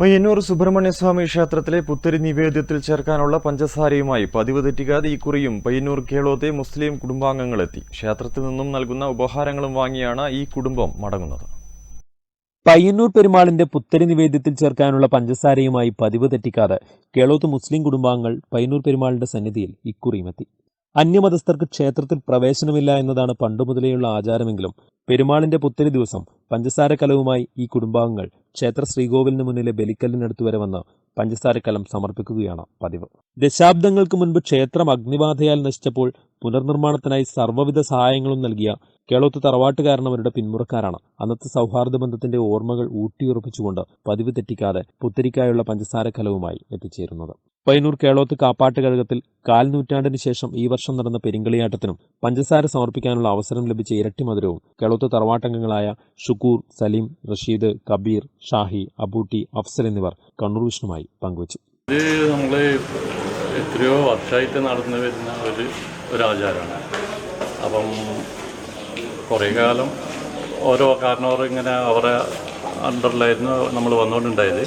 പയ്യന്നൂർ സുബ്രഹ്മണ്യസ്വാമി ക്ഷേത്രത്തിലെ പുത്തരി നിവേദ്യത്തിൽ ചേർക്കാനുള്ള പഞ്ചസാരയുമായി പതിവ് തെറ്റിക്കാതെ ഇക്കുറിയും പയ്യന്നൂർ കേളോത്തെ മുസ്ലിം കുടുംബാംഗങ്ങളെത്തി. ക്ഷേത്രത്തിൽ നിന്നും നൽകുന്ന ഉപഹാരങ്ങളും വാങ്ങിയാണ് ഈ കുടുംബം മടങ്ങുന്നത്. പയ്യന്നൂർ പെരുമാളിന്റെ പുത്തരി നിവേദ്യത്തിൽ ചേർക്കാനുള്ള പഞ്ചസാരയുമായി പതിവ് തെറ്റിക്കാതെ കേളോത്ത് മുസ്ലിം കുടുംബാംഗങ്ങൾ പയ്യന്നൂർ പെരുമാളിന്റെ സന്നിധിയിൽ ഇക്കുറിയും എത്തി അന്യമതസ്ഥർക്ക് ക്ഷേത്രത്തിൽ പ്രവേശനമില്ല എന്നതാണ് പണ്ടുമുതലെയുള്ള ആചാരമെങ്കിലും പെരുമാളിന്റെ പുത്തരി ദിവസം പഞ്ചസാര കലവുമായി ഈ കുടുംബാംഗങ്ങൾ ക്ഷേത്ര ശ്രീകോവിലിന് മുന്നിലെ ബലിക്കല്ലിനടുത്ത് വരെ വന്ന് പഞ്ചസാരക്കലം സമർപ്പിക്കുകയാണ് പതിവ്. ദശാബ്ദങ്ങൾക്ക് മുൻപ് ക്ഷേത്രം അഗ്നിബാധയാൽ നശിച്ചപ്പോൾ പുനർനിർമ്മാണത്തിനായി സർവവിധ സഹായങ്ങളും നൽകിയ കേളോത്ത് തറവാട്ടുകാരനവരുടെ പിന്മുറക്കാരാണ്. അന്നത്തെ സൗഹാർദ്ദ ബന്ധത്തിന്റെ ഓർമ്മകൾ ഊട്ടിയുറപ്പിച്ചുകൊണ്ട് പതിവ് തെറ്റിക്കാതെ പുത്തരിക്കായുള്ള പഞ്ചസാരക്കലവുമായി എത്തിച്ചേരുന്നത്. പയ്യന്നൂർ കേളോത്ത് കാപ്പാട്ട് കഴകത്തിൽ കാൽ നൂറ്റാണ്ടിന് ശേഷം ഈ വർഷം നടന്ന പെരിങ്കളിയാട്ടത്തിനും പഞ്ചസാര സമർപ്പിക്കാനുള്ള അവസരം ലഭിച്ച ഇരട്ടി മധുരവും കേളോത്ത് തറവാട്ടംഗങ്ങളായ ഷുക്കൂർ സലീം റഷീദ് കബീർ ഷാഹി അബൂട്ടി അഫ്സൽ എന്നിവർ കണ്ണൂർ വിഷ്ണുമായി പങ്കുവച്ചു. ഇത് നമ്മൾ എത്രയോ വർഷമായിട്ട് നടന്നു വരുന്ന ഒരു ഒരു ആചാരമാണ് അപ്പം കുറേ കാലം ഓരോ കാരണവർ ഇങ്ങനെ അവരെ അണ്ടറിലായിരുന്നു നമ്മൾ വന്നുകൊണ്ടുണ്ടായത്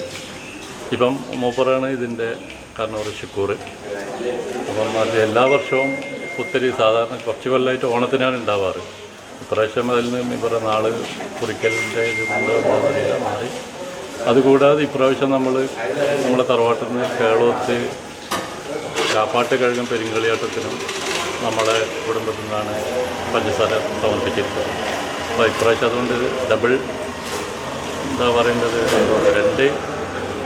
ഇപ്പം മൂപ്പറാണ് ഇതിന്റെ കാരണവർ ഷുക്കൂർ. അപ്പം അത് എല്ലാ വർഷവും പുത്തരി സാധാരണ കുറച്ച് കൊല്ലമായിട്ട് ഓണത്തിനാണ് ഉണ്ടാവാറ്. ഇപ്രാവശ്യം അതിൽ നിന്ന് ഇവരുടെ നാൾ കുറിക്കലിന്റെ ഇതുകൊണ്ട് മാറി. അതുകൂടാതെ ഇപ്രാവശ്യം നമ്മൾ നമ്മുടെ തറവാട്ടിൽ നിന്ന് കേളോത്ത് കാപ്പാട്ട് കഴുകും പെരിങ്കളിയാട്ടത്തിനും നമ്മളെ കുടുംബത്തിൽ നിന്നാണ് പഞ്ചസാര സമർപ്പിച്ചിരുന്നത് അപ്പോൾ ഇപ്രാവശ്യം അതുകൊണ്ട് ഡബിൾ എന്താ പറയേണ്ടത് രണ്ട്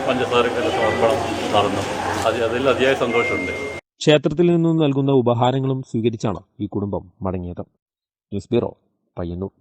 പഞ്ചസാരക്കുള്ള സമർപ്പണം നടന്നു. അത് അതിൽ അതിയായ സന്തോഷമുണ്ട്. ക്ഷേത്രത്തിൽ നിന്നും നൽകുന്ന ഉപഹാരങ്ങളും സ്വീകരിച്ചാണ് ഈ കുടുംബം മടങ്ങിയത്. News bureau Payyanur.